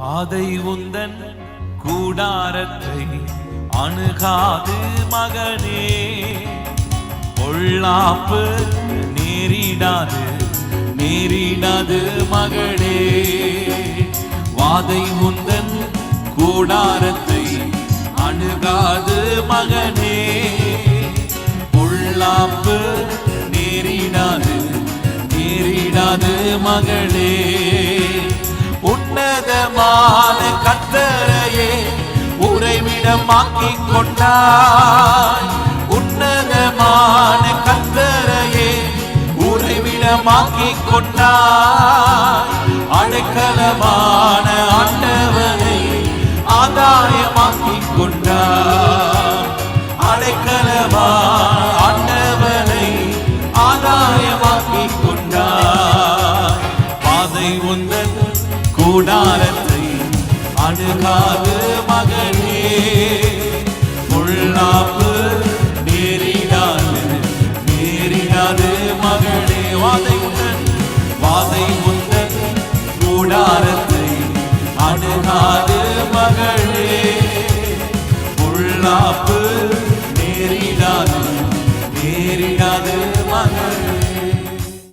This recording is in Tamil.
பாதை உந்தன் கூடாரத்தை அணுகாது மகனே. பொள்ளாப்பு நேரிடாது நேரிடாது மகளே வாதை உந்தன் கூடாரத்தை அணுகாது மகனே. பொள்ளாப்பு நேரிடாது நேரிடாது மகளே உன்னதமான கத்தரையே உறைவிடமாக்கி கொண்டாய். உன்னதமான கத்தரையே உறைவிடமாக்கி கொண்டாய். அடைக்கலமான ஆண்டவனை ஆதாயமாக்கி கொண்டாய். அடைக்கலமான ஆண்டவனை ஆதாய கூடாரத்தை அணுகாது மகனே. பொல்லாப்பு நேரிடாது நேரிடாது மகளே வாதை உந்தன் வாதை உந்தன் கூடாரத்தை அணுகாது மகளே பொல்லாப்பு